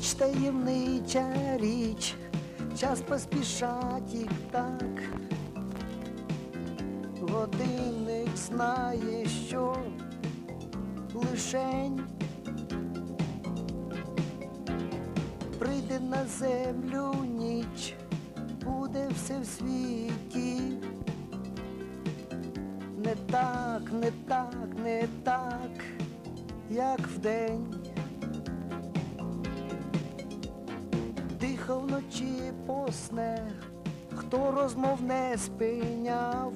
Ніч таємнича річ, час поспішать і так. Годинник знає, що лишень прийде на землю ніч, буде все в світі. Не так, не так, не так, як вдень. Дихав вночі посне, хто розмов не спиняв.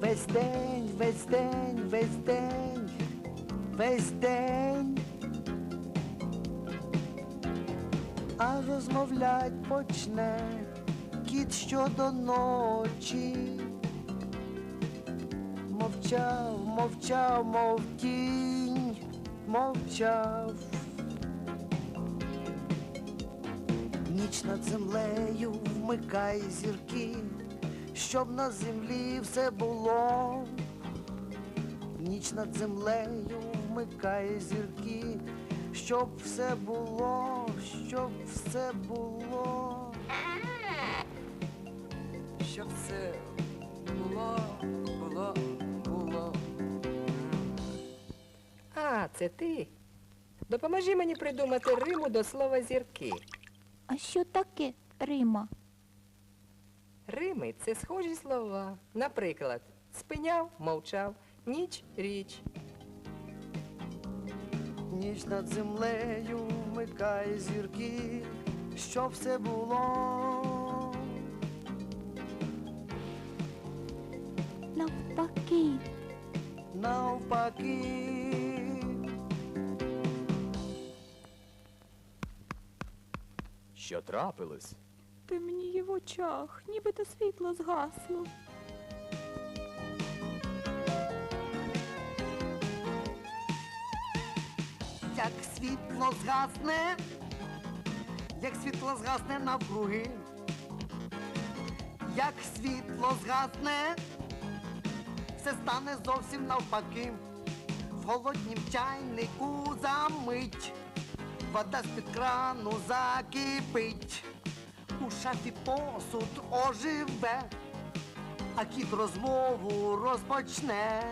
Весь день, весь день, весь день, весь день. А розмовлять почне кіт щодо ночі. Мовчав, мовчав, мов тінь, мовчав. Ніч над землею вмикай зірки, щоб на землі все було. Ніч над землею вмикай зірки, щоб все було, щоб все було. Щоб все було, було, було. А, це ти. Допоможи мені придумати риму до слова зірки. А що таке Рима? Рими це схожі слова. Наприклад, спиняв, мовчав, ніч річ. Ніч над землею вмикай зірки, щоб все було. Навпаки, навпаки. Що трапилось? темніє в очах, нібито світло згасло. Як світло згасне, як світло згасне навкруги, як світло згасне, все стане зовсім навпаки. В холоднім чайнику замить, вода з-під крану закипить, у шафі посуд оживе, а кіт розмову розпочне.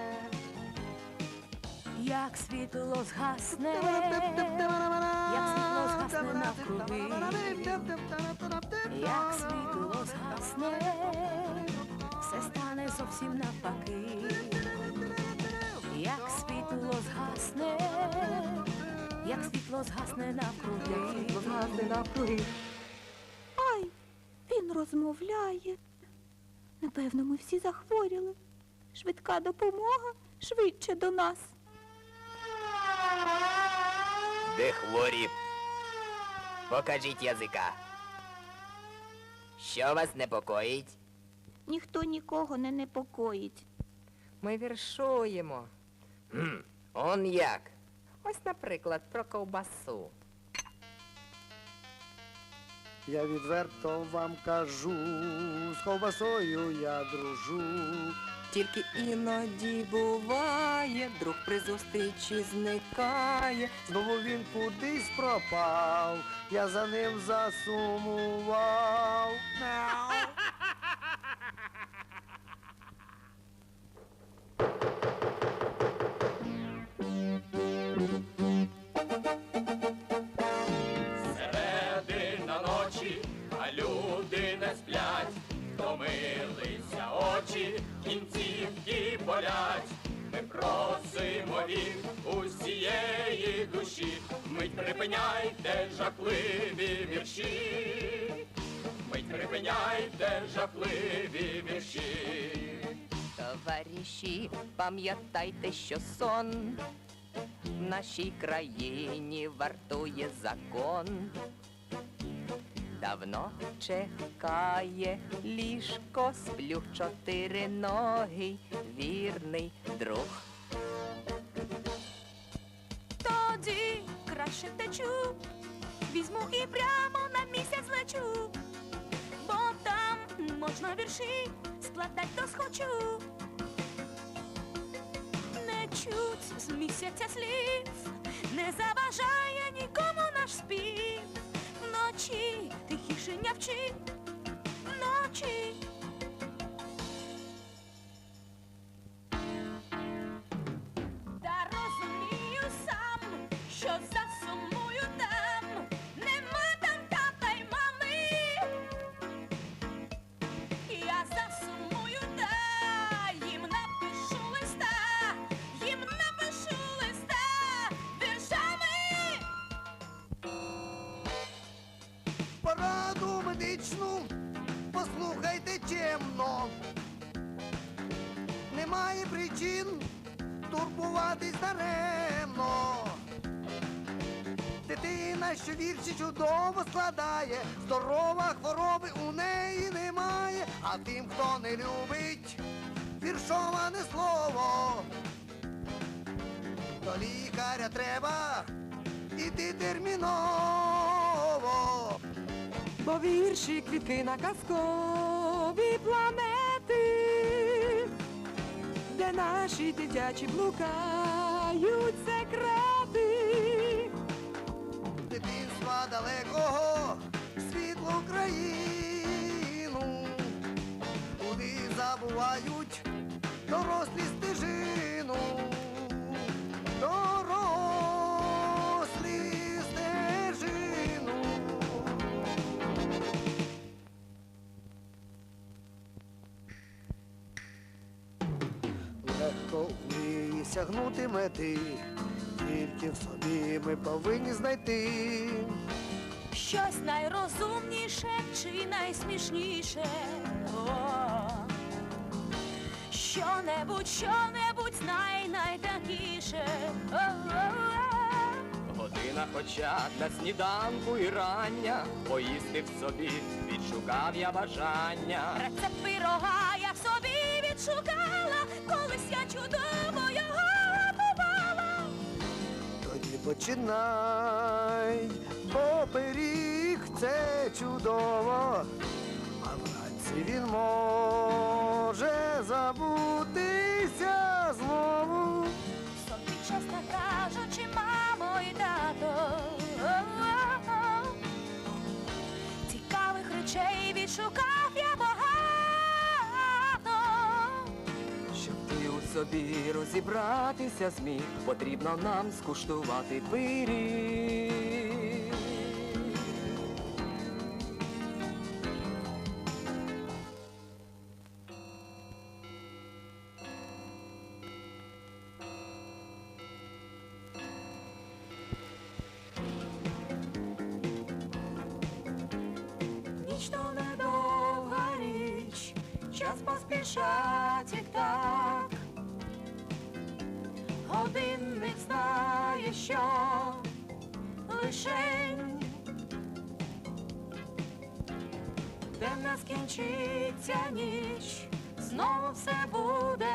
Як світло згасне, як світло згасне навкруги, як світло згасне, все стане зовсім навпаки. Як світло згасне, світло згасне навкруги, Згасне навкруги. Ай, він розмовляє. Напевно, ми всі захворіли. Швидка допомога швидше до нас. Де хворі? Покажіть язика. Що вас непокоїть? Ніхто нікого не непокоїть. Ми віршуємо. Хм, он як? Ось, наприклад, про ковбасу. Я відверто вам кажу, з ковбасою я дружу. Тільки іноді буває, друг при зустрічі зникає. Знову він кудись пропав, я за ним засумував. Усієї душі, мить припиняйте жахливі вірші, мить припиняйте жахливі вірші. Товариші, пам'ятайте, що сон в нашій країні вартує закон. Давно чекає ліжко, сплю в чотири ноги, вірний друг. Краще втечу, візьму і прямо на місяць лечу, бо там можна вірші складать то схочу. Не чуть з місяця слів, не заважає нікому наш спів. Вночі тихіше нявчи, причин турбуватись даремно. Дитина, що вірші чудово складає, здорова хвороби у неї немає, а тим, хто не любить віршоване слово, до лікаря треба іти терміново. Бо вірші квітки на казкові де наші дитячі блукають секрети. дитинства далекого світло країну, куди забувають дорослі стежину, Вміє сягнути мети, тільки в собі ми повинні знайти. Щось найрозумніше чи найсмішніше. Що-небудь, що-небудь най найтакіше. Година хоча на сніданку і рання, поїсти в собі відшукав я бажання. Рецепт пирога відшукала, колись я чудово його готувала. Тоді починай, бо це чудово, а вранці він може собі розібратися зміг, потрібно нам скуштувати пиріг. Ніч то недовга річ, час поспішать і так. Годинник знає, що лишень темна скінчиться ніч, знову все буде.